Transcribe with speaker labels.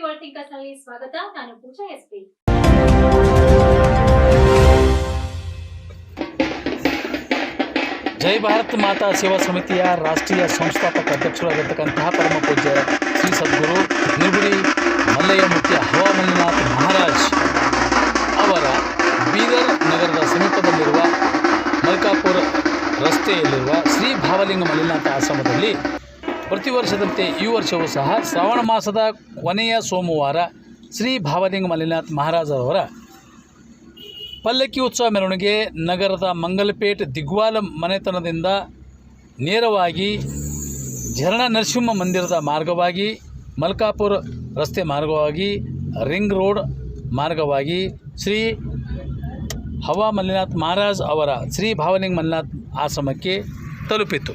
Speaker 1: World ಥಿಂಕರ್ಸ್ನಲ್ಲಿ ಸ್ವಾಗತ. ನಾನು ಪೂಜಾ
Speaker 2: ಜೈ ಭಾರತ್ ಮಾತಾ ಸೇವಾ ಸಮಿತಿಯ ರಾಷ್ಟ್ರೀಯ ಸಂಸ್ಥಾಪಕ ಅಧ್ಯಕ್ಷರಾಗಿರ್ತಕ್ಕಂತಹ ಪರಮ ಪೂಜ್ಯ ಶ್ರೀ ಸದ್ಗುರು ನಿರ್ಗುಡಿ ಮಲ್ಲಯ್ಯ ಮುತ್ಯ ಹವಾಮಲ್ಲಿನಾಥ್ ಮಹಾರಾಜ್ ಅವರ ಬೀದರ್ ನಗರದ ಸಮೀಪದಲ್ಲಿರುವ ಮಲ್ಕಾಪುರ ರಸ್ತೆಯಲ್ಲಿರುವ ಶ್ರೀ ಭಾವಲಿಂಗ ಮಲ್ಲಿನಾಥ ಆಶ್ರಮದಲ್ಲಿ ಪ್ರತಿ ವರ್ಷದಂತೆ ಈ ವರ್ಷವೂ ಸಹ ಶ್ರಾವಣ ಮಾಸದ ಕೊನೆಯ ಸೋಮವಾರ ಶ್ರೀ ಭಾವಲಿಂಗ ಮಲ್ಲಿನಾಥ್ ಮಹಾರಾಜರವರ ಪಲ್ಲಕ್ಕಿ ಉತ್ಸವ ಮೆರವಣಿಗೆ ನಗರದ ಮಂಗಲಪೇಟ್ ದಿಗ್ವಾಲ ಮನೆತನದಿಂದ ನೇರವಾಗಿ ಝರಣ ನರಸಿಂಹ ಮಂದಿರದ ಮಾರ್ಗವಾಗಿ, ಮಲ್ಕಾಪುರ ರಸ್ತೆ ಮಾರ್ಗವಾಗಿ, ರಿಂಗ್ ರೋಡ್ ಮಾರ್ಗವಾಗಿ ಶ್ರೀ ಹವಾ ಮಲ್ಲಿನಾಥ್ ಮಹಾರಾಜ್ ಅವರ ಶ್ರೀ ಭಾವಲಿಂಗ ಮಲ್ಲಿನಾಥ್ ಆಶ್ರಮಕ್ಕೆ ತಲುಪಿತು.